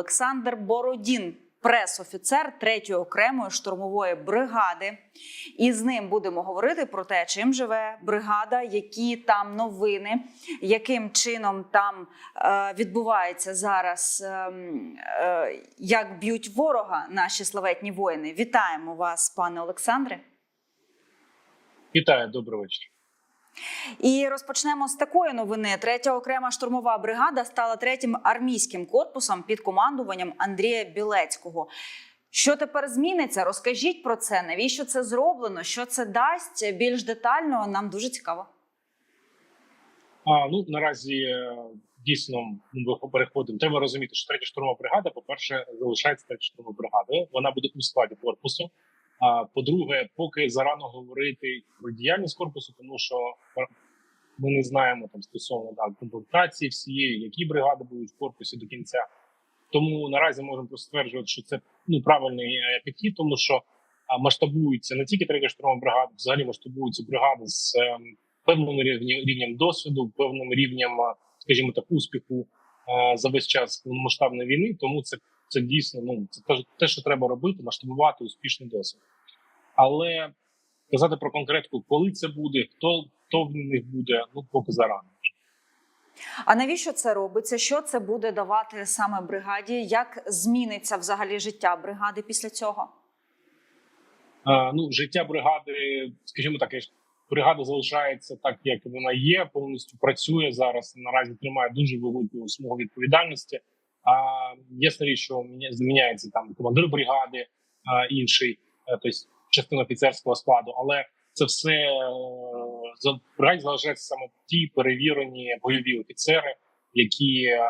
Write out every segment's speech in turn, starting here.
Олександр Бородін, прес-офіцер 3-ї окремої штурмової бригади. І з ним будемо говорити про те, чим живе бригада, які там новини, яким чином там е, відбувається зараз, ем, е, як б'ють ворога наші славетні воїни. Вітаємо вас, пане Олександре. Вітаю, добрий вечір. І розпочнемо з такої новини. Третя окрема штурмова бригада стала третім армійським корпусом під командуванням Андрія Білецького. Що тепер зміниться? Розкажіть про це. Навіщо це зроблено? Що це дасть більш детально? Нам дуже цікаво. А ну наразі е, дійсно ми переходимо. Треба розуміти, що третя штурмова бригада, по перше, залишається третя штурмова бригадою. Вона буде у складі корпусу. А по-друге, поки зарано говорити про діяльність корпусу, тому що ми не знаємо там стосовно да, комплектації всієї, які бригади будуть в корпусі до кінця. Тому наразі можемо просто стверджувати, що це ну правильний е, підхід, тому що а, масштабується не тільки третя штурмова бригада, взагалі масштабуються бригади з е, певним рівнем, рівнем досвіду, певним рівнем, е, скажімо так, успіху е, за весь час повномасштабної війни. Тому це це дійсно ну це те, те, що треба робити, масштабувати успішний досвід. Але казати про конкретику, коли це буде, хто хто в них буде, ну поки зарано. А навіщо це робиться? Що це буде давати саме бригаді? Як зміниться взагалі життя бригади після цього? А, ну, життя бригади, скажімо так, бригада залишається так, як вона є, повністю працює зараз. Наразі тримає дуже велику смугу відповідальності. А ясна річ, що зміняється там командир бригади, а, інший, тобто частина офіцерського складу, але це все за бригаді залишаються саме ті перевірені бойові офіцери, які е,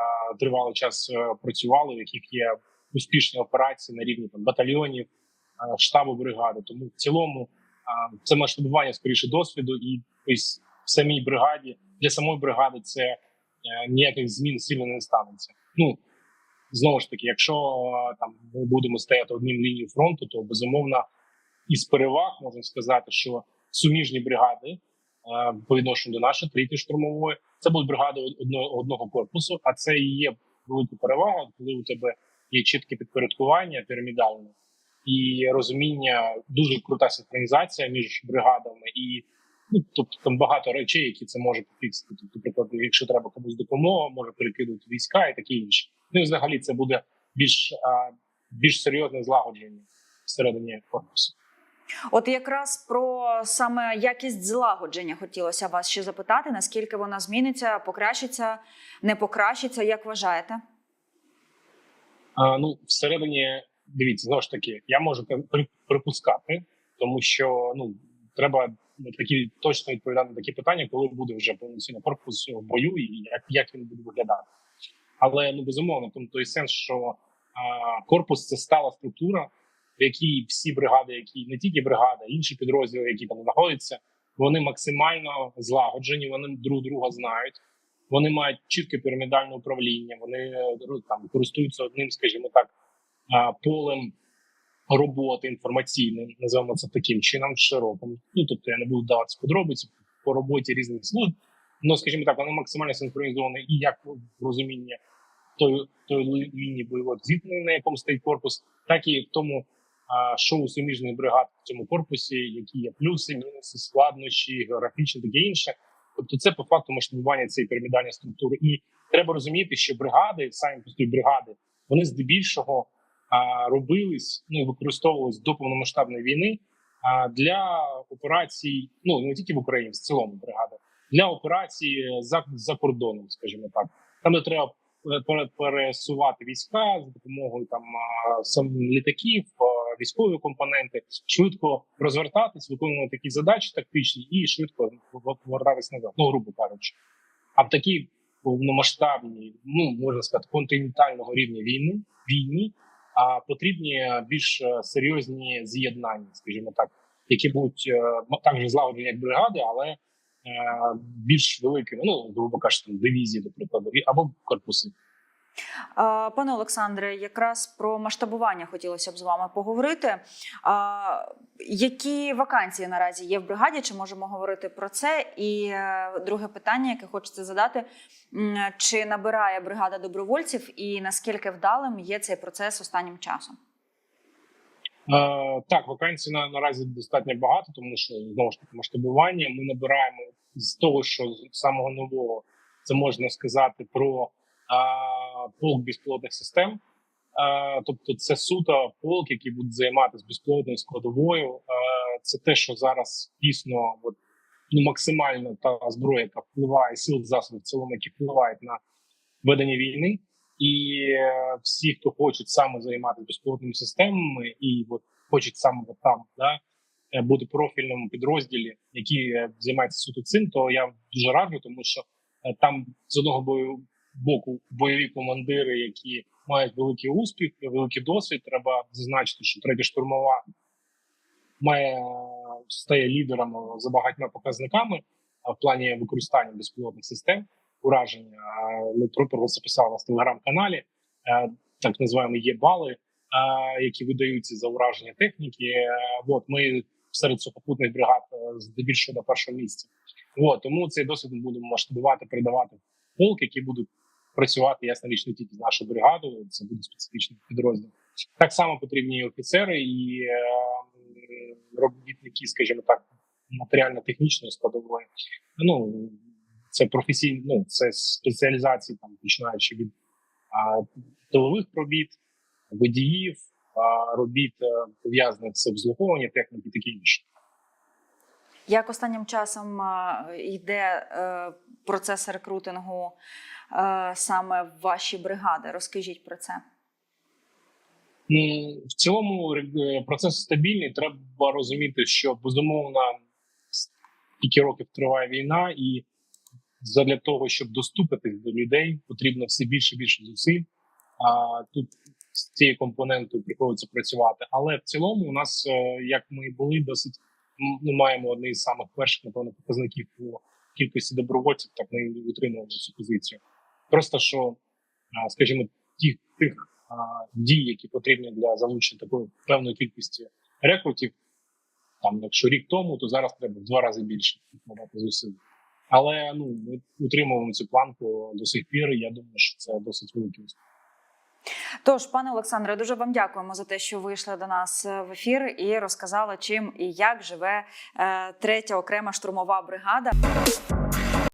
тривалий час е, працювали, в яких є успішні операції на рівні там батальйонів, е, штабу бригади. Тому в цілому це масштабування скоріше досвіду, і ось в самій бригаді для самої бригади це ніяких змін сильно не станеться. Ну знову ж таки, якщо там ми будемо стояти одним лінією фронту, то безумовно із переваг можна сказати, що суміжні бригади по відношенню до нашої третьої штурмової це будуть бригади одного одного корпусу. А це і є велика перевага, коли у тебе є чітке підпорядкування пірамідальне і розуміння, дуже крута синхронізація між бригадами, і ну тобто там багато речей, які це може пофіксити. Тобто, наприклад, якщо треба комусь допомога, може перекидувати війська і таке інше. Ну і взагалі це буде більш більш серйозне злагодження всередині корпусу. От якраз про саме якість злагодження хотілося вас ще запитати, наскільки вона зміниться, покращиться, не покращиться, як вважаєте? А, Ну, всередині, дивіться, знову ж таки, я можу припускати, тому що ну треба такі точно відповідати на такі питання, коли буде вже повноцінно корпус в бою, і як як він буде виглядати. Але ну безумовно, тому той сенс, що а, корпус це стала структура в якій всі бригади, які не тільки бригада, інші підрозділи, які там знаходяться, вони максимально злагоджені. Вони друг друга знають. Вони мають чітке пірамідальне управління. Вони ну, там користуються одним, скажімо так, полем роботи інформаційним. Називаємо це таким чином широким. Ну тобто я не буду даватися подробиці по роботі різних служб. Ну, скажімо так, вони максимально синхронізовані і як в розумінні той той лінії бойового зіткнення, на якому стоїть корпус, так і в тому шоу суміжних бригад в цьому корпусі, які є плюси, мінуси, складнощі, географічні таке інше. Тобто, це по факту масштабування цієї пірамідальної структури. І треба розуміти, що бригади, самі пусті бригади, вони здебільшого а, робились, ну використовувались до повномасштабної війни а, для операцій, ну не тільки в Україні, в цілому бригади, для операцій за за кордоном, скажімо так, там де треба пересувати війська за допомогою там сам літаків, військові компоненти, швидко розвертатись, виконувати такі задачі тактичні і швидко повертатись назад. Ну грубо кажучи, а в такій повномасштабній, ну можна сказати, континентального рівня війни війні, а потрібні більш серйозні з'єднання, скажімо так, які будуть також злагоджені як бригади, але більш великими, ну грубо кажучи, дивізії, до прикладу, або корпуси. Пане Олександре, якраз про масштабування хотілося б з вами поговорити. Які вакансії наразі є в бригаді? Чи можемо говорити про це? І е, друге питання, яке хочеться задати: чи набирає бригада добровольців, і наскільки вдалим є цей процес останнім часом? Е, так, вакансій на наразі достатньо багато, тому що знову ж таки масштабування. Ми набираємо з того, що з самого нового це можна сказати про е, полк безпілотних систем. Е, тобто, це суто полк, який буде займатися безпілотною складовою. Це те, що зараз дійсно от, ну, максимально та зброя, яка впливає сил засобів в цілому, які впливають на ведення війни. І е, всі, хто хочуть саме займатися безпілотними системами, і от хочуть саме от там да, е, бути профільному підрозділі, які е, займаються суто цим, то я дуже раджу, тому що там з одного боку бойові командири, які мають великий успіх, великий досвід. Треба зазначити, що третя штурмова має стає лідером за багатьма показниками в плані використання безпілотних систем ураження. Ми про про це писали в телеграм-каналі. Е, Так називаємо є бали, е, які видаються за ураження техніки. Е, От ми серед сухопутних бригад здебільшого на першому місці. От тому цей досвід ми будемо масштабувати, передавати в полк, які будуть працювати ясна річ не тільки з нашою бригадою. Це буде специфічний підрозділ. Так само потрібні і офіцери і робітники, скажімо так, матеріально-технічної складової. Ну це професійні, ну це спеціалізації, там починаючи від а, тилових робіт, водіїв, а, робіт е, пов'язаних з обслуговуванням техніки, таке інше. Як останнім часом е, йде е, процес рекрутингу саме в ваші бригади? Розкажіть про це. В цілому процес стабільний. Треба розуміти, що безумовно скільки років триває війна, і для того, щоб доступитись до людей, потрібно все більше і більше зусиль. А тут з цією компонентою приходиться працювати. Але в цілому, у нас, е, як ми були, досить ми маємо одне з самих перших напевно показників по кількості добровольців. Так ми утримували цю позицію. Просто що, скажімо, тих а, дій, які потрібні для залучення такої певної кількості рекрутів. Там, якщо рік тому, то зараз треба в два рази більше зусиль. Але ну ми утримуємо цю планку до сих пір. Я думаю, що це досить великий успіх. Тож, пане Олександре, дуже вам дякуємо за те, що вийшли до нас е, в ефір і розказали, чим і як живе е, третя окрема штурмова бригада.